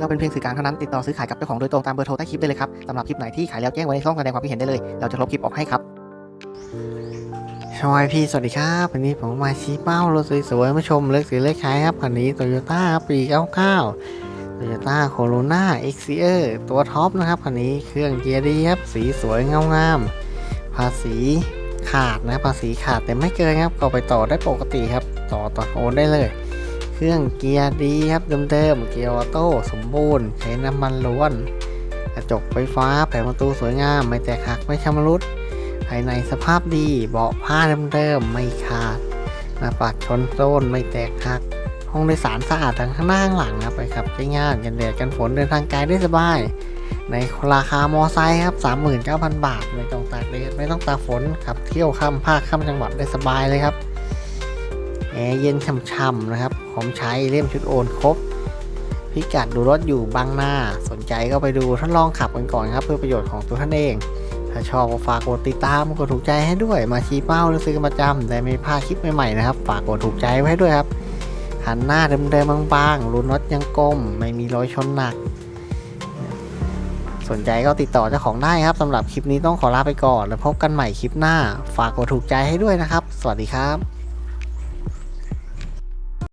เราเป็นเพียงสื่อกลางเท่านั้นติดต่อซื้อขายกับเจ้าของโดยตรงตามเบอร์โทรใต้คลิปได้เลยครับสำหรับคลิปไหนที่ขายแล้วแจ้งไว้ในช่องแสดงความคิดเห็นได้เลยเราจะลบคลิปออกให้ครับสวัสดีพี่สวัสดีครับวันนี้ผมมาชี้เป้ารถสวยๆมาชมเลือกซื้อเลขขายครับคันนี้โตโยต้าปี99โตโยต้าโคโรนาเอ็กซิเออร์ตัวท็อปนะครับคันนี้เครื่องเกียร์ดีครับสีสวยเงางามภาษีขาดนะภาษีขาดแต่ไม่เกินครับก็ไปต่อได้ปกติครับ ต่อต่อโอนได้เลย เครื่องเกียร์ดีครับเดิมๆเกียร์ออโต้สมบูรณ์ใช้น้ำมันล้วน กระจกไฟฟ้าแผงประตูสวยงาม ไม่แตกหักไม่ชำรุด ภายในสภาพดีเบาะผ้าเดิมๆไม่ขาดหน้าปัดชนโซนไม่แตกหัก ห้องโดยสารสะอาดทั้งข้างหน้าข้างหลังครับไปขับใช้งานกันแดดกันฝนเดินทางไกลได้สบาย ในราคามอไซค์ครับ 39,000 บาท ไม่ต้องตากแดดไม่ต้องตากฝนขับเที่ยวข้ามภาคข้ามจังหวัดได้สบายเลยครับ แอร์เย็นช่ำๆนะครับผมใช้เล่มชุดโอนครบ พิกัดดูรถอยู่บางหน้า สนใจก็ไปดูทดลองขับกันก่อนครับ เพื่อประโยชน์ของตัวท่านเอง ถ้าชอบก็ฝากกดติดตามกดถูกใจให้ด้วย มาชี้เป้าหรือซื้อกันประจำแต่ไม่พลาดคลิปใหม่ๆนะครับ ฝากกดถูกใจไว้ด้วยครับหันหน้าเดิมๆบางๆรูน็อตยังกลมไม่มีรอยชนหนักสนใจก็ติดต่อเจ้าของได้ครับสำหรับคลิปนี้ต้องขอลาไปก่อน แล้วพบกันใหม่คลิปหน้า ฝากกดถูกใจให้ด้วยนะครับ สวัสดีครับ